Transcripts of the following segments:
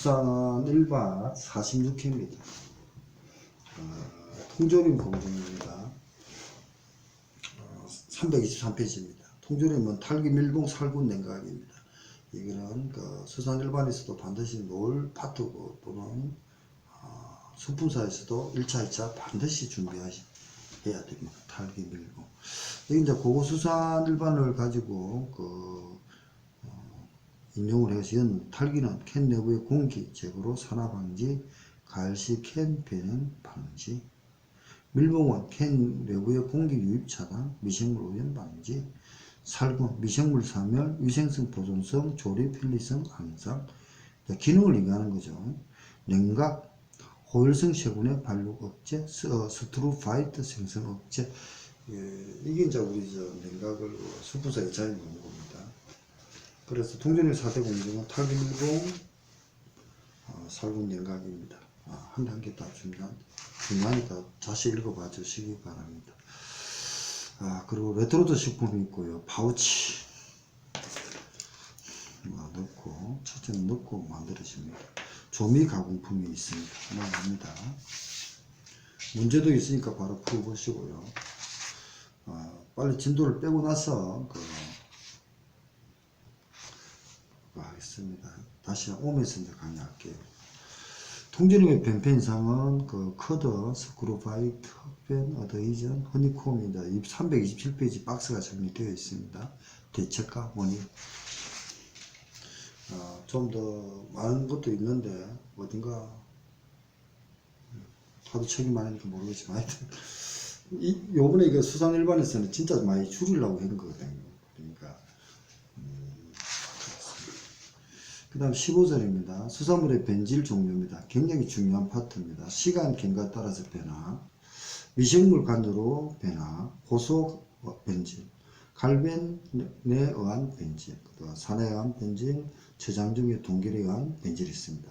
수산 일반 46회입니다. 어, 통조림 공정입니다. 어, 323페이지입니다. 통조림은 탈기 밀봉 살균 냉각입니다. 이거는 그 수산 일반에서도 반드시 놓을 파트고 또는 어, 수품사에서도 1차, 2차 반드시 준비해야 됩니다. 탈기 밀봉. 여기 이제 고고수산 일반을 가지고 그 인용을 해서 연 탈기는 캔 내부의 공기 제거로 산화 방지, 가열시 캔 변형 방지, 밀봉은 캔 내부의 공기 유입 차단, 미생물 오염 방지, 살균, 미생물 사멸, 위생성 보존성, 조리 편리성 향상, 기능을 얘기하는 거죠. 냉각, 호일성 세균의 발육 억제, 스, 어, 스트루파이트 생성 억제, 예, 이게 이제 우리 저 냉각을 수분사 2차에 넣는 겁니다. 그래서 통전의 4대 공정은 탈기밀봉, 어, 살균 냉각입니다. 아, 한개다 중요한, 중요하니까 다시 읽어봐 주시기 바랍니다. 아, 그리고 레트로드 식품이 있고요. 파우치. 뭐 넣고, 첫째는 넣고 만들어집니다. 조미 가공품이 있습니다. 넘어갑니다. 문제도 있으니까 바로 풀어보시고요. 아, 빨리 진도를 빼고 나서, 그, 하겠습니다. 다시 오면서 이제 강의할게요. 통조림의 뱀펜상은 그 커더, 스크루바이트, 흑변, 어드이전, 허니콤입니다. 327페이지 박스가 정리되어 있습니다. 대책과 원인. 어, 좀더 많은 것도 있는데 어딘가 하도 책이 많으니까 모르겠지만 하여튼 이, 요번에 그 수상 일반에서는 진짜 많이 줄이려고 한 거거든요. 그러니까 그 다음 15절입니다. 수산물의 변질 종류입니다. 굉장히 중요한 파트입니다. 시간 경과에 따라서 변화, 미생물 간으로 변화, 호소 변질, 갈변에 의한 변질, 산에 의한 변질, 저장 중의 동결에 의한 변질이 있습니다.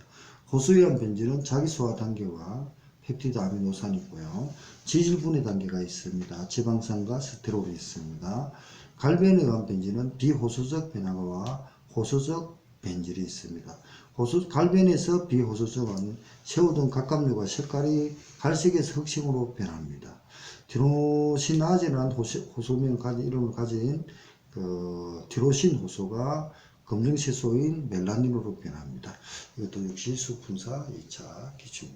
호수에 의한 변질은 자기 소화 단계와 펩티드 아미노산이 있고요. 지질 분해 단계가 있습니다. 지방산과 스테롤이 있습니다. 갈변에 의한 변질은 비호소적 변화와 호소적 변질이 있습니다. 호수, 갈변에서 비호소적은 새우 등 각각류가 색깔이 갈색에서 흑색으로 변합니다. 디로시나제라는 호소, 호소면 가진 이름을 가진 그 디로신 호소가 검정색소인 멜라닌으로 변합니다. 이것도 역시 수분사 2차 기준에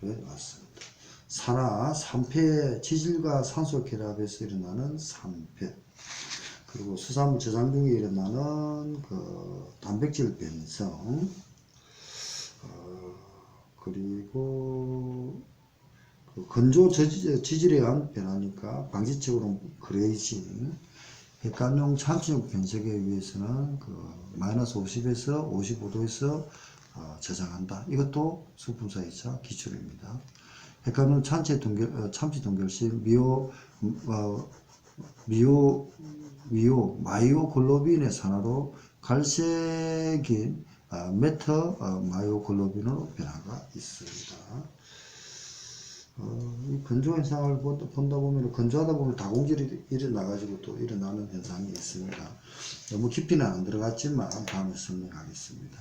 나왔습니다. 산화 3폐 지질과 산소 결합에서 일어나는 3폐 그리고 수산물 저장 중에 일어나는 그 단백질 변성 어, 그리고 그 건조 지질에 의한 변화니까 방지적으로 그레이징 핵감용 참치용 변색에 의해서는 그 마이너스 50에서 55도에서 어, 저장한다. 이것도 수분사 2차 기출입니다. 핵감용 참치 동결, 어, 참치 동결 시 미오, 어, 미오, 미오, 마이오글로빈의 산화로 갈색인 어, 메터 어, 마이오글로빈으로 변화가 있습니다. 어, 이 건조 현상을 보- 본다 보면 건조하다 보면 다공질이 일어나가지고 또 일어나는 현상이 있습니다. 너무 깊이는 안 들어갔지만 다음에 설명하겠습니다.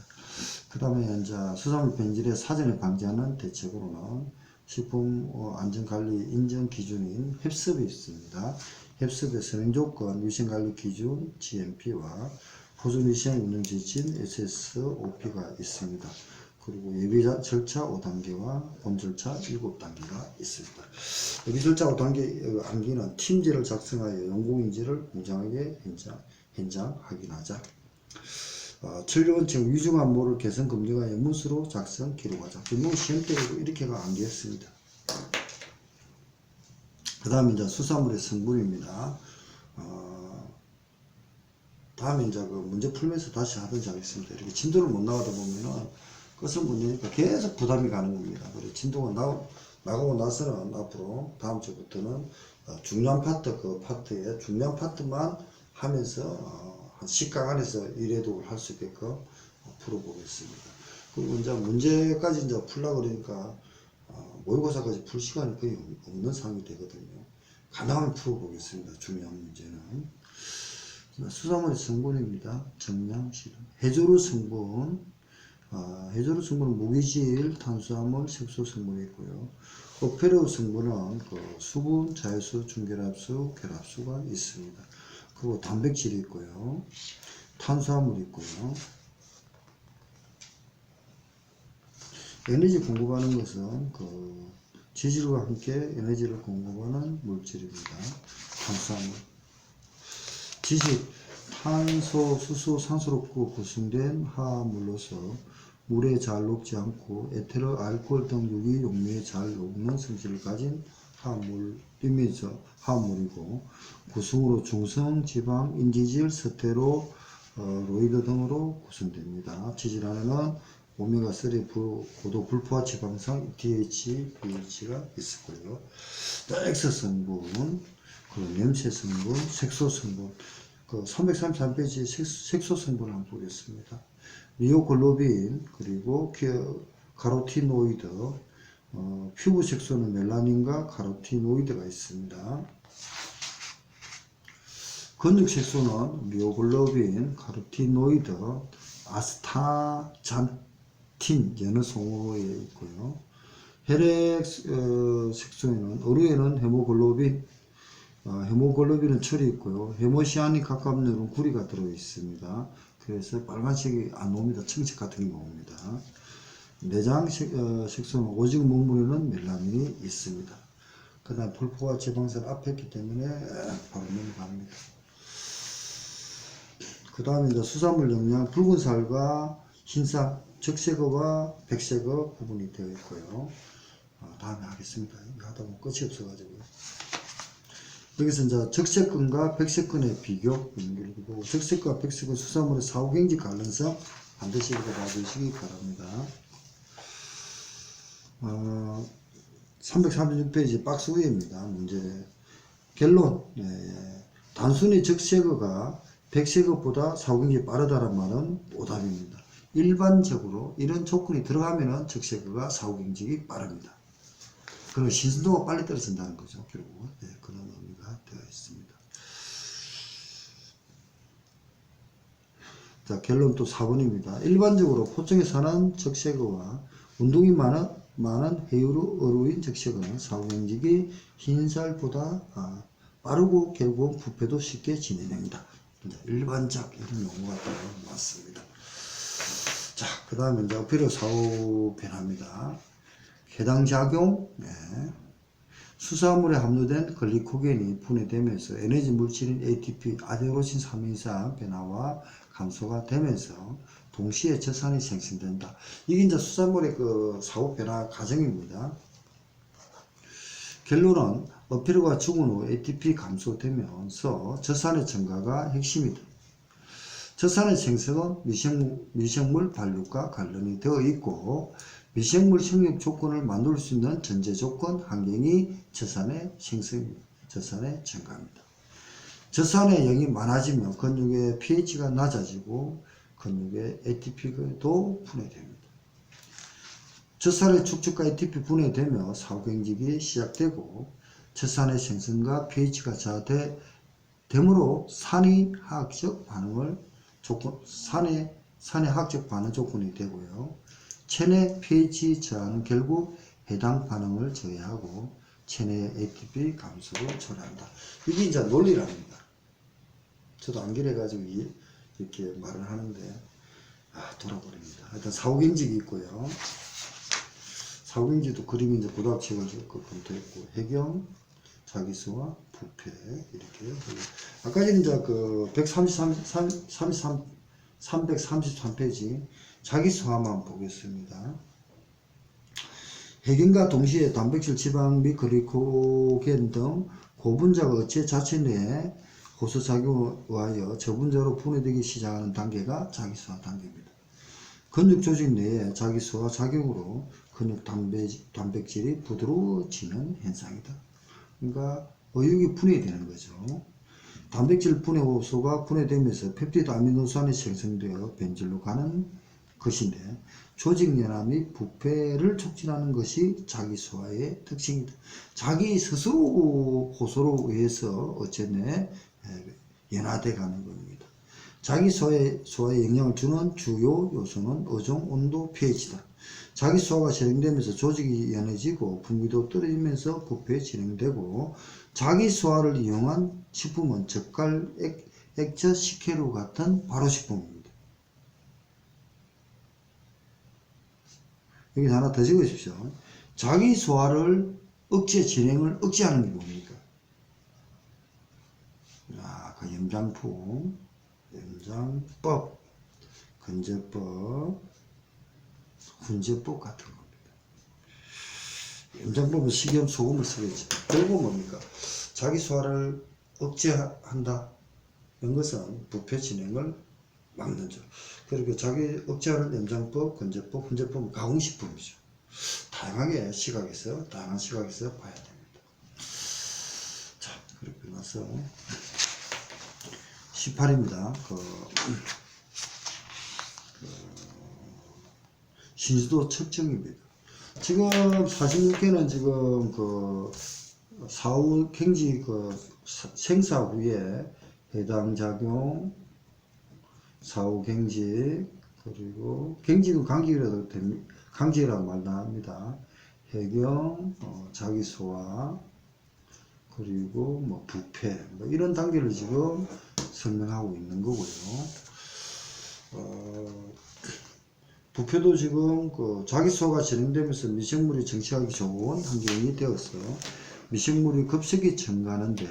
그 다음에 이제 수산물 변질에 사전에 방지하는 대책으로는 식품 어, 안전관리 인정 기준인 햅습이 있습니다. 햅습의 선행 조건, 위생관리 기준 GMP와 포즈미생 운영 지침 SSOP가 있습니다. 그리고 예비 자- 절차 5단계와 본 절차 7단계가 있습니다. 예비 절차 5단계 암기는 팀지를 작성하여 연공인지를 공정하게 현장, 현장 확인하자. 어, 천료원칙 위중한 모를 개선 검증하여 문서로 작성 기록하자. 분명 시험 때도 이렇게가 암기했습니다. 그 다음에 이제 수산물의 성분입니다. 어, 다음에 이제 그 문제 풀면서 다시 하든지 하겠습니다. 이렇게 진도를 못 나가다 보면은 끝은 문제니까 계속 부담이 가는 겁니다. 그리고 진도가 나, 나가고 나서는 앞으로 다음 주부터는 어, 중요한 파트 그 파트에 중요한 파트만 하면서 어, 한 10강 안에서 이래도 할수 있게끔 어, 풀어보겠습니다. 그리고 이제 문제까지 이제 풀라 그러니까 어, 모의고사까지 풀 시간이 거의 없- 없는 상황이 되거든요. 가능하면 풀어보겠습니다. 중요한 문제는. 수산물의 성분입니다. 정량, 실험. 해조류 성분, 아, 해조류 성분은 무기질, 탄수화물, 색소 성분이 있고요. 오페르 성분은 그 수분, 자유수, 중결합수, 결합수가 있습니다. 그리고 단백질이 있고요. 탄수화물이 있고요. 에너지 공급하는 것은 그 지질과 함께 에너지를 공급하는 물질입니다. 탄수화물. 지질, 탄소, 수소, 산소로 구성된 화합물로서 물에 잘 녹지 않고 에테르, 알코올 등 유기 용매에 잘 녹는 성질을 가진 화합물이면서 화합물이고 구성으로 중성, 지방, 인지질, 스테로, 어, 로이드 등으로 구성됩니다. 지질 안에는 오메가3 부- 고도 불포화 지방산 DH, BH가 있을 거예요. X 성분, 그리고 냄새 성분, 색소 성분, 그 333페이지 색소 성분 한번 보겠습니다. 미오글로빈, 그리고 키- 카로티노이드, 어, 피부 색소는 멜라닌과 카로티노이드가 있습니다. 근육 색소는 미오글로빈, 카로티노이드, 아스타잔 틴 여느 송호에 있고요. 혈액 어, 색소에는 어류에는 헤모글로빈, 어, 헤모글로빈은 철이 있고요. 헤모시안이 가깝는 구리가 들어 있습니다. 그래서 빨간색이 안 나옵니다. 청색 같은 게 나옵니다. 내장 색, 어, 색소는 오직 먹물에는 멜라닌이 있습니다. 그 다음 불포화 지방산 앞에 있기 때문에 바로 넘어갑니다. 그 다음에 이제 수산물 영양 붉은 살과 흰살, 적색어와 백색어 구분이 되어 있고요. 어, 다음에 하겠습니다. 하다 보면 끝이 없어가지고. 여기서 이제 적색근과 백색근의 비교 연결이고 적색과 백색은 수산물의 사후경직 관련성 반드시 읽어봐주시기 바랍니다. 어, 336페이지 박스 위입니다. 문제 결론 예, 단순히 적색어가 백색어보다 사후경직이 빠르다는 말은 오답입니다. 일반적으로 이런 조건이 들어가면은 적색어가 사후 경직이 빠릅니다. 그리고 신선도가 빨리 떨어진다는 거죠. 결국은 네, 그런 의미가 되어 있습니다. 자 결론 또 4번입니다. 일반적으로 포청에 사는 적색어와 운동이 많은, 많은 해유류 어류인 적색어는 사후 경직이 흰살보다 아, 빠르고 결국은 부패도 쉽게 진행됩니다. 이제 일반적 이런 용어가 또 맞습니다. 자, 그 다음에 이제 어필의 사후 변화입니다. 해당 작용, 네. 수산물에 함유된 글리코겐이 분해되면서 에너지 물질인 ATP, 아데노신 3인산 변화와 감소가 되면서 동시에 저산이 생성된다. 이게 이제 수산물의 그 사후 변화 과정입니다. 결론은 어피르가 죽은 후 ATP 감소되면서 저산의 증가가 핵심이다. 저산의 생성은 미생물, 미생물 발육과 관련이 되어 있고 미생물 생육 조건을 만들 수 있는 전제 조건 환경이 저산의 생성입니다. 저산의 증가입니다. 저산의 양이 많아지면 근육의 pH가 낮아지고 근육의 ATP도 분해됩니다. 젖산의 축적과 ATP 분해되며 사후경직이 시작되고 젖산의 생성과 pH가 저하되므로 산의 화학적 반응을 조건 산의 산의 화학적 반응 조건이 되고요. 체내 pH 저하는 결국 해당 반응을 저해하고 체내 ATP 감소를 초래한다. 이게 이제 논리랍니다. 저도 이- 이렇게 말을 하는데 아 돌아버립니다. 일단 사후경직이 있고요. 사후경직도 그림이 이제 고등학생을 검토했고 해경, 자기수와 부패 이렇게 아까 전에 이제 그 133, 33, 333페이지 자기수화만 보겠습니다. 해경과 동시에 단백질, 지방 및 글리코겐 등 고분자가 어체 자체 내에 호소작용하여 저분자로 분해되기 시작하는 단계가 자기수화 단계입니다. 근육 조직 내에 자기수화 작용으로 근육 단백, 단백질이 부드러워지는 현상이다. 그러니까 어육이 분해되는 거죠. 단백질 분해 호소가 분해되면서 펩티드 아미노산이 생성되어 변질로 가는 것인데 조직 연화 및 부패를 촉진하는 것이 자기 소화의 특징이다. 자기 스스로 호소로 의해서 어쨌네 연화돼 가는 겁니다. 자기 소화에, 소화에 영향을 주는 주요 요소는 어종, 온도, pH다. 자기 소화가 진행되면서 조직이 연해지고 분비도 떨어지면서 부패 진행되고 자기 소화를 이용한 식품은 젓갈, 액, 액젓, 식혜류 같은 발효식품입니다. 여기 하나 더 적으십시오. 자기 소화를 억제 진행을 억제하는 게 뭡니까? 아, 그 염장품, 염장법, 근제법, 훈제법 같은 겁 니다. 염장법은 식염 소금을 쓰겠죠. 결국 뭡니까? 자기 소화를 억제한다. 이런 것은 부패 진행을 막는 죠. 그리고 자기 억제하는 염장법, 근제법, 훈제법은 가공식품이죠. 다양하게 시각에서, 다양한 시각에서 봐야 됩니다. 자, 그렇게 나서 18입니다. 그, 그 신수도 측정입니다. 지금 46개는 지금 그 사후 경지 그 사- 생사 후에 해당 작용 사후 경지 그리고 경지도 강직이라도 됩니다. 강직이라고 말 나옵니다. 해경, 어, 자기 소화, 그리고 뭐 부패 뭐 이런 단계를 지금 설명하고 있는 거고요. 어, 부패도 지금 그 자기 소화가 진행되면서 미생물이 정치하기 좋은 환경이 되어서 미생물이 급속히 증가하는데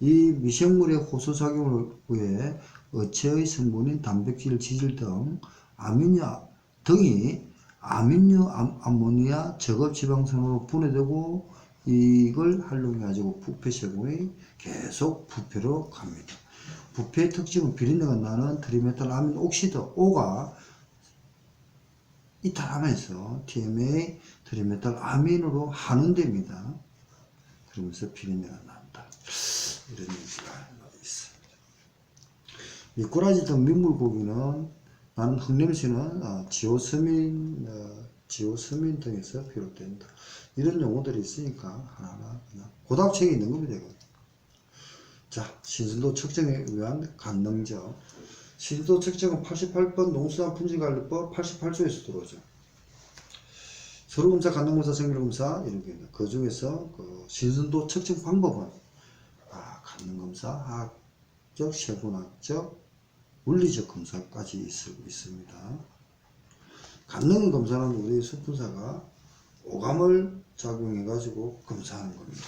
이 미생물의 호소 작용을 위해 어체의 성분인 단백질, 지질 등 아미냐 등이 암- 암모니아 저급 지방산으로 분해되고 이걸 활용해 가지고 부패 제공이 계속 부패로 갑니다. 부패의 특징은 비린내가 나는 트리메탈 아민 옥시드 O가 이탈하면서 TMA 트리메탈 아민으로 환원됩니다. 그러면서 비린내가 난다. 이런 얘기가 있습니다. 미꾸라지 등 민물고기는 나는 흙냄새는 어, 지오스민, 어, 지오스민 등에서 비롯된다. 이런 용어들이 있으니까 하나하나 그냥 고답책에 있는 겁니다. 자, 신선도 측정에 의한 간능적. 신선도 측정은 88번 농수산 품질관리법 88조에서 들어오죠. 서로검사, 간능검사, 생밀검사 이렇게 있는 그 중에서 그 신선도 측정 방법은 아, 간능검사, 화학적, 세분학적, 물리적 검사까지 있, 있습니다. 간능 검사는 우리 수분사가 오감을 작용해 가지고 검사하는 겁니다.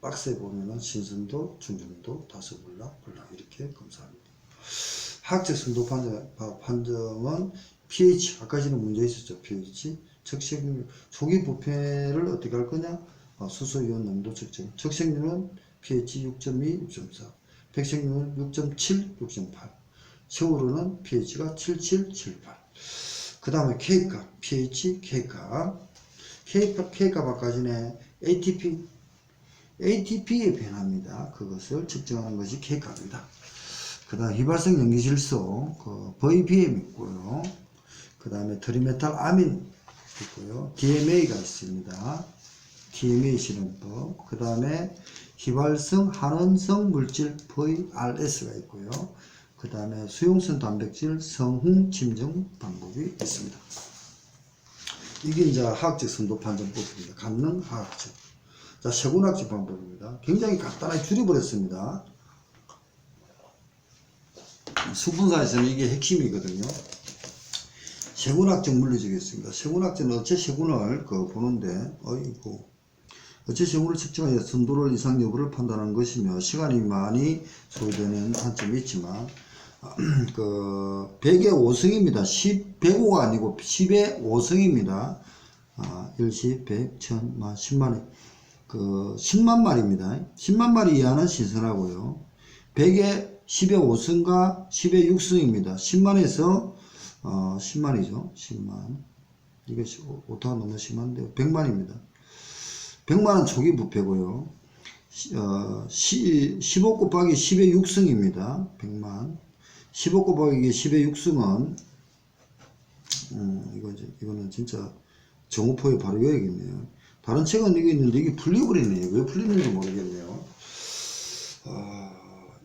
박스에 보면은 신선도, 중정도, 다소불락, 불락 이렇게 검사합니다. 화학적 파- 판정은 pH, 아까 전에 문제 있었죠. pH, 적색률, 초기 부패를 어떻게 할 거냐? 어, 수소이온 농도 측정. 적색률은 pH 6.2, 6.4, 백색률은 6.7, 6.8, 세월호는 pH가 77, 78. 그 다음에 K값, pH, K값. K값, K값 아까 전에 ATP, ATP의 변화입니다. 그것을 측정하는 것이 K값입니다. 그 다음 휘발성 연기질소, 그 VBM 있고요. 그 다음에 트리메탈 아민 있고요. DMA가 있습니다. DMA 실험법. 그 다음에 휘발성 한원성 물질 VRS가 있고요. 그 다음에 수용성 단백질 성훈 침정 방법이 있습니다. 이게 이제 화학적 선도 판정법입니다. 갖는 화학적. 자, 세분학적 방법입니다. 굉장히 간단하게 줄여버렸습니다. 수분사에서는 이게 핵심이거든요. 세분학적 물리적이었습니다. 세분학적은 어체 세분을 그 보는데, 어이구. 어체 세분을 측정하여 선도를 이상 여부를 판단하는 것이며, 시간이 많이 소요되는 한점이 있지만, 그, 100의 5승입니다. 10, 105가 아니고 10의 5승입니다. 아, 1시, 100, 1000, 만, 10만에. 그, 10만 마리입니다. 10만 마리 이하는 신선하고요. 100의 10의 5승과 10의 6승입니다. 10만에서, 어, 10만이죠. 10만. 이게 오타가 너무 심한데, 100만입니다. 100만은 초기 부패고요. 시- 어, 시, 15 곱하기 10의 6승입니다. 100만. 15 곱하기 10의 6승은, 음, 이거, 이거는 진짜 정오포에 바로 외야겠네요. 다른 책은 이게 있는데 이게 풀려버리네요. 왜 풀리는지 모르겠네요. 아,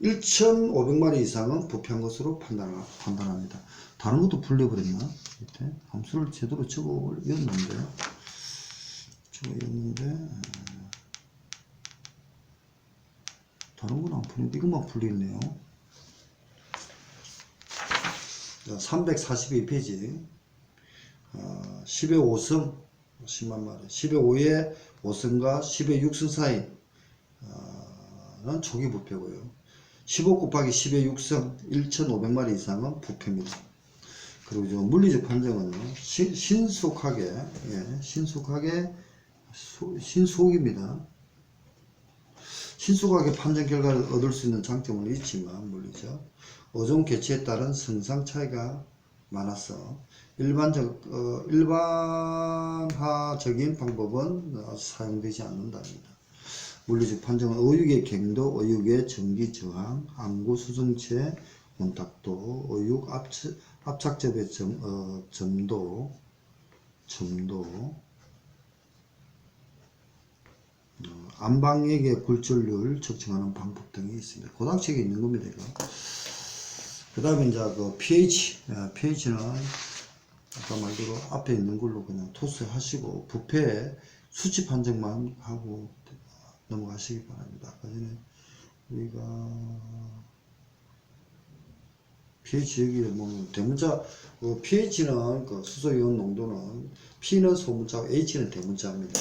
1,500마리 이상은 부패한 것으로 판단, 판단합니다. 다른 것도 풀려버렸나? 밑에 함수를 제대로 적어였는데 적어였는데 음, 다른 건 안 풀리는데 이것만 풀리네요. 342페이지 어, 10의 5승 10만 마리 10의 5의 5승과 10의 6승 사이는 초기 부패고요 15 곱하기 10의 6승 1,500마리 이상은 부패입니다 그리고 저 물리적 판정은 시- 신속하게 예, 신속하게 소- 신속입니다 신속하게 판정 결과를 얻을 수 있는 장점은 있지만 물리죠. 어종 개체에 따른 성상 차이가 많아서 일반적 어, 일반화적인 방법은 어, 사용되지 않는답니다. 물리적 판정은 어육의 갱도, 어육의 전기 저항, 안구 수정체, 문탁도, 어육 압착, 압착접의 점, 어, 점도, 점도, 어, 안방액의 굴절률 측정하는 방법 등이 있습니다. 고당책에 있는 겁니다. 이거. 그 다음에 이제 그 pH, 아, pH는 아까 말대로 앞에 있는 걸로 그냥 토스하시고 부패 수치 판정만 하고 넘어가시기 바랍니다. 아까 전에 우리가 pH 여기에 뭐 대문자 그 pH는 그 수소이온 농도는 P는 소문자고 H는 대문자입니다.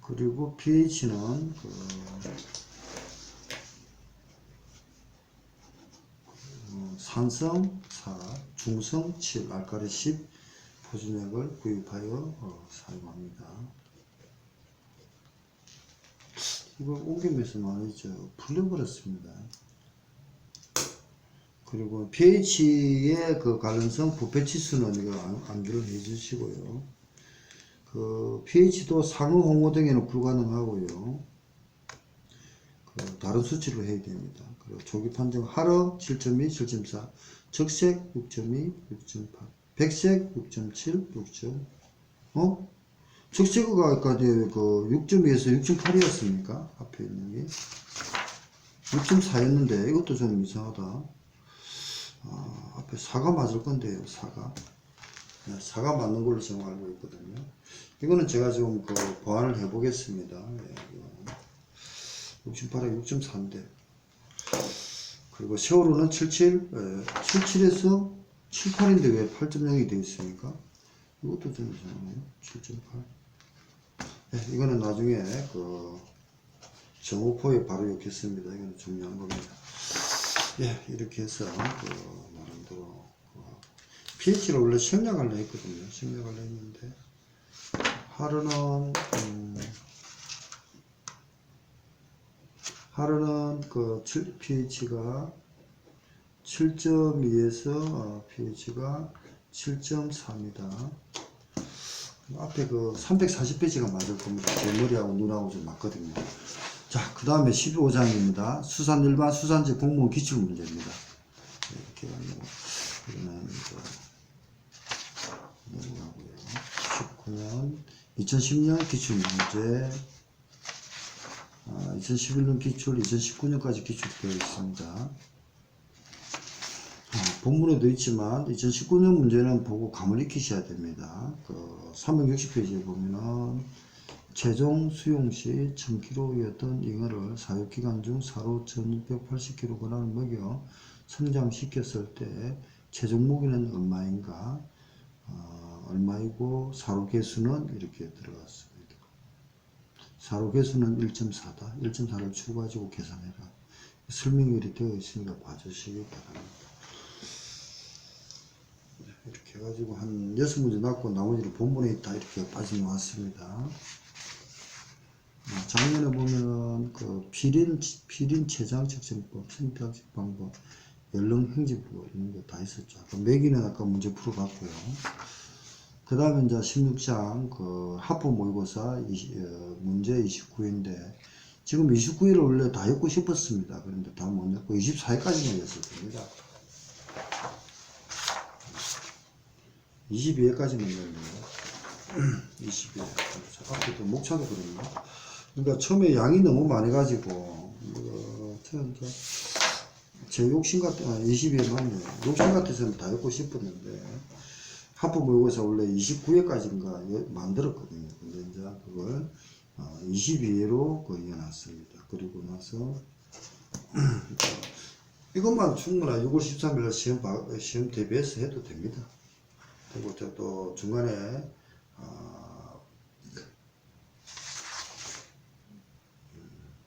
그리고 pH는 그 어, 산성 4, 중성 7, 알칼리 10 포진액을 구입하여 어, 사용합니다. 이걸 옮기면서 말이죠. 풀려버렸습니다. 그리고 pH의 그 가능성 부패 치수는 이거 안- 암기를 해주시고요. 그 pH도 상어 홍어 등에는 불가능하고요. 그 다른 수치로 해야 됩니다. 그리고 조기 판정 하러 7.2, 7.4, 적색 6.2, 6.8, 백색 6.7, 6. 어? 적색어가 아까 그 6.2에서 6.8이었습니까? 앞에 있는 게 6.4였는데 이것도 좀 이상하다. 아, 앞에 4가 맞을 건데요, 4가. 네, 4가 맞는 걸로 제가 알고 있거든요. 이거는 제가 좀그 보완을 해 보겠습니다. 네, 68에 6.4인데. 그리고 세월호는 77, 예, 77에서 78인데 왜 8.0이 되어 있습니까? 이것도 좀 이상하네요. 7.8. 네, 이거는 나중에 그 정오포에 바로 넣겠습니다. 이거는 중요한 겁니다. 예, 이렇게 해서 그 나름대로 그 pH를 원래 생략하려 했거든요. 생략하려 했는데 하루는 음, 하루는 그 7, pH가 7.2에서 어, pH가 7.4입니다. 앞에 그 340페이지가 맞을 겁니다. 제 머리하고 눈하고 좀 맞거든요. 자, 그 다음에 15장입니다. 수산 일반 수산지 공무원 기출 문제입니다. 이렇게 가지고 이거는 넘어가고요. 19년 2010년 기출 문제 아, 2011년 기출, 2019년까지 기출되어 있습니다. 아, 본문에도 있지만 2019년 문제는 보고 감을 익히셔야 됩니다. 그 360페이지에 보면은 최종 수용 시 1000kg였던 잉어를 사육기간 중 사로 1680kg을 먹여 성장시켰을 때 최종 무게는 얼마인가 어, 얼마이고 사로 개수는 이렇게 들어갔습니다. 사로 개수는 1.4다. 1.4를 추가가지고 계산해라. 설명이 되어 있으니까 봐주시기 바랍니다. 네, 이렇게 해가지고 한 여섯 문제 났고 나머지는 본문에 다 이렇게 빠져나왔습니다. 아, 작년에 보면 그 필인 필인 체장 측정법, 선택 방법, 연령 행지법 이런 거 다 있었죠. 아까 매기는 아까 문제 풀어봤고요. 그 다음에 이제 16장 그 합법 모의고사 20, 어, 문제 29인데 지금 29일을 원래 다 읽고 싶었습니다. 그런데 다 못 읽고 24일까지만 읽었을 겁니다. 22회까지만 읽네요. 20일. 앞에도 목차도 그랬나? 그러니까 처음에 양이 너무 많이 가지고, 어, 제 욕심 같아, 아, 20일 맞네. 욕심 같아서는 다 읽고 싶었는데, 하품 모의고사 원래 29회까지인가 만들었거든요. 근데 이제 그걸 22회로 그 이어놨습니다. 그리고 나서, 이것만 충분한 6월 13일 시험, 봐- 시험 대비해서 해도 됩니다. 그리고 저또 중간에 아,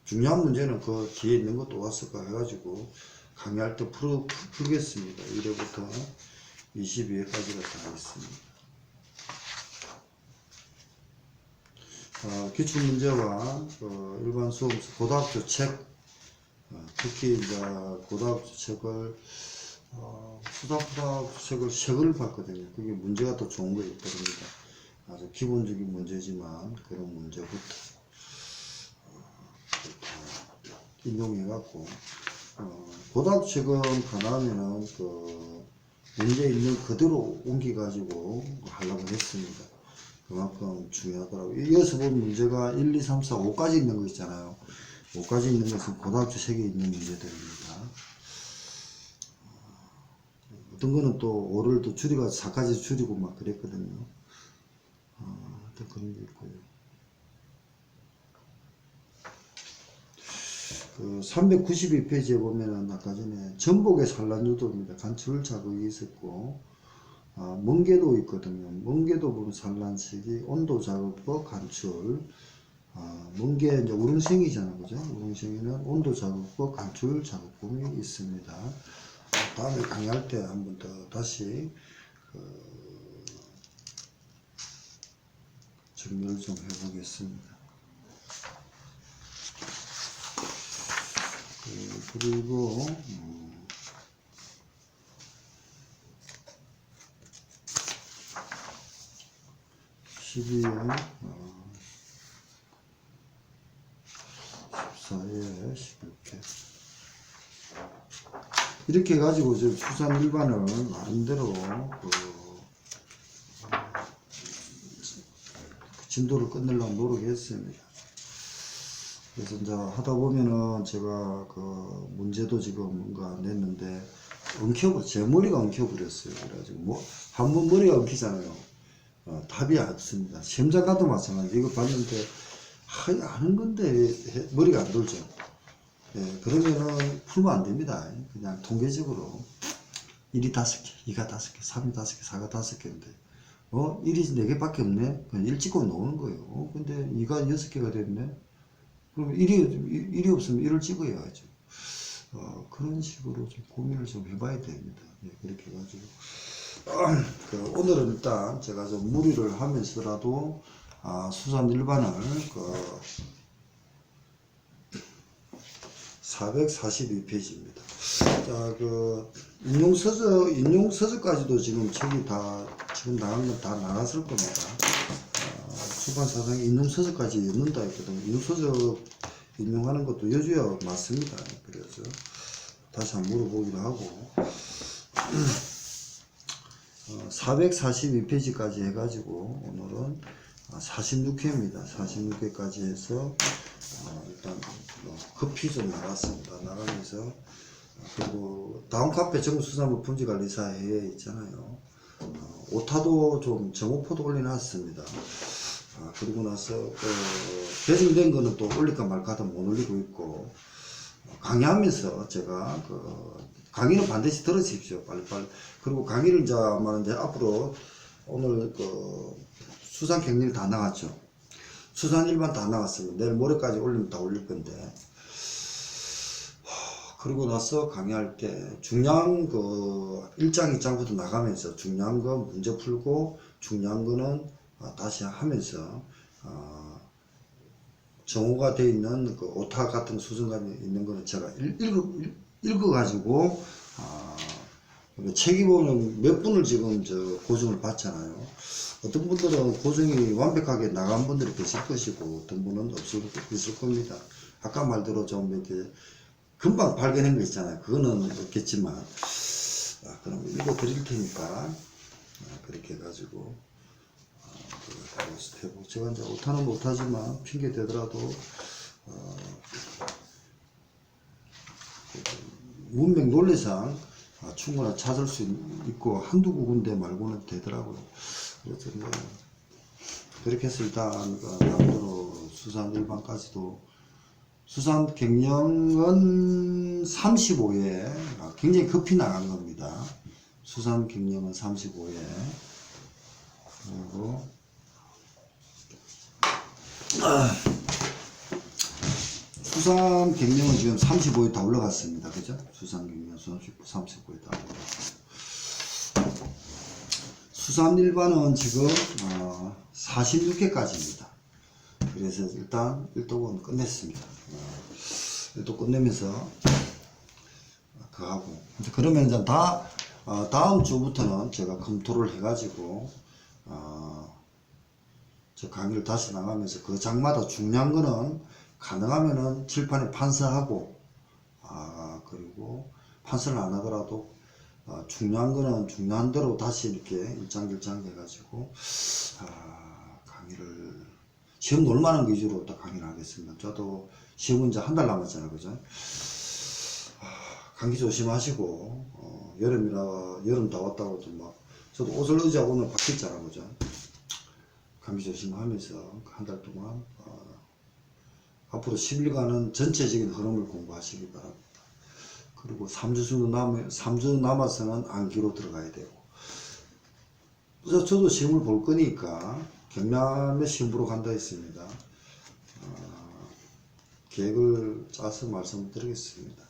중요한 문제는 그 뒤에 있는 것도 왔을까 해가지고 강의할 때 풀, 풀겠습니다. 1회부터 22회까지가 다 있습니다. 어, 기출문제와 그 일반 수험 고등학교 책 어, 특히 이제 고등학교 책을 어, 수다고등학교 책을 세 권을 봤거든요. 그게 문제가 더 좋은 거 있더랍니다. 아주 기본적인 문제지만 그런 문제부터 어, 다 인용해갖고 어, 고등학교 책은 가능하면은 그 문제 있는 그대로 옮겨가지고 하려고 했습니다. 그만큼 중요하더라고요. 이어서 본 문제가 1, 2, 3, 4, 5까지 있는 거 있잖아요. 5까지 있는 것은 고등학교 책에 있는 문제들입니다. 어떤 거는 또 5를 또 줄이고 4까지 줄이고 막 그랬거든요. 어, 그런 게 있고요. 그 392페이지에 보면은 아까 전에 전복의 산란 유도입니다. 간출 자극이 있었고, 아, 멍게도 있거든요. 멍게도 보면 산란식이 온도 자극과 간출, 아, 멍게 이제 우릉생이잖아, 그죠? 우릉생이는 온도 자극과 간출 자극금이 있습니다. 아, 다음에 강의할 때 한 번 더 다시 그 정리를 좀 해보겠습니다. 그, 그리고 음, 십이에 어, 14에 16회. 이렇게 해가지고 저 수산 일반을 나름대로 그 진도를 끝내려고 노력했습니다. 그래서 이제 하다 보면은 제가 그 문제도 지금 뭔가 냈는데 엉켜버 제 머리가 엉켜버렸어요. 그래가지고 뭐 한 번 머리가 엉키잖아요. 어, 답이 없습니다. 시험장 가도 마찬가지. 이거 봤는데 하, 아는 건데 머리가 안 돌죠. 예, 그러면은 풀면 안 됩니다. 그냥 통계적으로 1이 다섯 개, 2가 다섯 개, 3이 다섯 개, 4가 다섯 개인데 어? 1이 4개밖에 없네? 그냥 1 찍고 나오는 거예요. 어? 근데 2가 6개가 됐네? 그럼 1이, 1이 없으면 1을 찍어야죠. 어, 그런 식으로 좀 고민을 좀 해봐야 됩니다. 예, 그렇게 해가지고. 그 오늘은 일단 제가 좀 무리를 하면서라도 아, 수산 일반을 그 442페이지입니다. 자, 그 인용 서적 인용 서적까지도 지금 책이 다 지금 나간 건 다 나갔을 겁니다. 아, 출판사상에 인용 서적까지 읽는다 했거든요. 인용 서적 인용하는 것도 여주야 맞습니다. 그래서 다시 한번 물어보기로 하고. 442페이지까지 해가지고 오늘은 46회입니다. 46회까지 해서 어, 일단 뭐 커피 좀 나갔습니다. 나가면서 어, 그리고 다운 카페 정수산물 품질관리사에 있잖아요. 어, 오타도 좀 정오포도 올려놨습니다. 아, 그리고 나서 그 배정된 거는 또 올릴까 말까 하다 못 올리고 있고 어, 강의하면서 제가 그 강의는 반드시 들으십시오. 빨리빨리. 그리고 강의를 이제 아마 이제 앞으로 오늘 그 수산 갱리를 다 나갔죠. 수산 일반 다 나갔습니다 내일 모레까지 올리면 다 올릴 건데. 하, 그리고 나서 강의할 때 중요한 그 일장 이장부터 나가면서 중요한 거 문제 풀고 중요한 거는 아, 다시 하면서 아, 정오가 되어 있는 그 오타 같은 수정감이 있는 거는 제가 읽, 읽어, 읽어가지고, 아, 그 책이 보면 몇 분을 지금 저 고증을 받잖아요. 어떤 분들은 고증이 완벽하게 나간 분들이 계실 것이고, 어떤 분은 없을, 있을 겁니다. 아까 말대로 좀 이렇게 금방 발견한 거 있잖아요. 그거는 없겠지만, 아, 그럼 읽어 드릴 테니까, 아, 그렇게 해가지고, 아, 그 이제 오타는 못하지만 핑계 대더라도 어, 문맥 논리상 아, 충분히 찾을 수 있고 한두 군데 말고는 되더라고요. 그래서 뭐 그렇게 해서 일단 그 남도로 수산 일반까지도 수산 경영은 35에 굉장히 급히 나간 겁니다. 수산 경영은 35에 그리고 아, 수산 경영은 지금 35에 다 올라갔습니다. 그죠? 수산 경영 30, 35에 다 올라갔고 수산 일반은 지금 어, 46회까지입니다. 그래서 일단 1독은 끝냈습니다. 어, 1독 끝내면서 그 하고 이제 그러면 이제 다 어, 다음 주부터는 제가 검토를 해가지고 어, 저 강의를 다시 나가면서 그 장마다 중요한 거는 가능하면은 칠판에 판서하고 아 그리고 판서를 안 하더라도 어, 중요한 거는 중요한 대로 다시 이렇게 일장일장 해가지고 아 강의를 시험 놀 만한 거 위주로 딱 강의를 하겠습니다. 저도 시험은 이제 한 달 남았잖아요, 그죠? 아, 감기 조심하시고 어, 여름이라 여름 다 왔다고 좀 막 저도 옷을 의지하고 오늘 바뀌었잖아, 그죠? 감기 조심하면서 한 달 동안 어, 앞으로 10일간은 전체적인 흐름을 공부하시기 바랍니다. 그리고 3주 정도 남 3주 남아서는 암기로 들어가야 되고. 저도 시험을 볼 거니까 경남에 시험 보러 간다 했습니다. 어, 계획을 짜서 말씀드리겠습니다.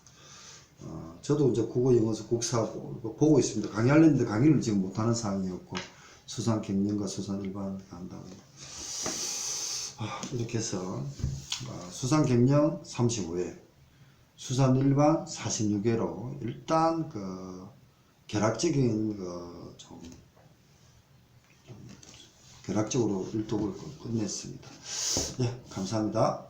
어, 저도 이제 국어, 영어서 국사 보고, 보고 있습니다. 강의하려는데 강의를 지금 못하는 상황이었고, 경영과 수산 일반 간다고. 아, 이렇게 해서, 어, 수산 경영 35회, 수산 일반 46회로 일단 그 결합적인 그좀 결합적으로 일독을 끝냈습니다. 예, 감사합니다.